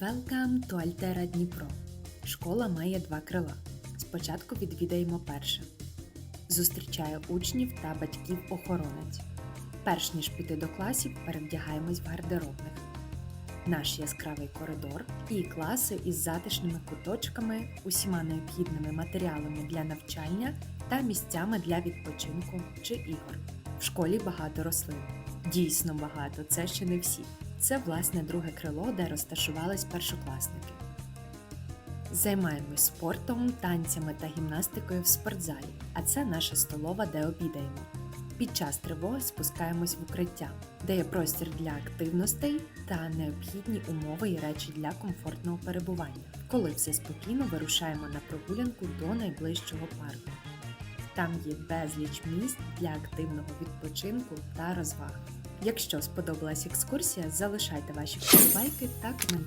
Welcome to Altera Дніпро. Школа має два крила. Спочатку відвідаємо перше. Зустрічає учнів та батьків охоронець. Перш ніж піти до класів, перевдягаємось в гардеробних. Наш яскравий коридор і класи із затишними куточками, усіма необхідними матеріалами для навчання та місцями для відпочинку чи ігор. В школі багато рослин. Дійсно багато, це ще не всі. Це власне друге крило, де розташувались першокласники. Займаємось спортом, танцями та гімнастикою в спортзалі, а це наша столова, де обідаємо. Під час тривоги спускаємось в укриття, де є простір для активностей та необхідні умови і речі для комфортного перебування. Коли все спокійно, вирушаємо на прогулянку до найближчого парку. Там є безліч місць для активного відпочинку та розваг. Якщо сподобалась екскурсія, залишайте ваші вподобайки та коментарі.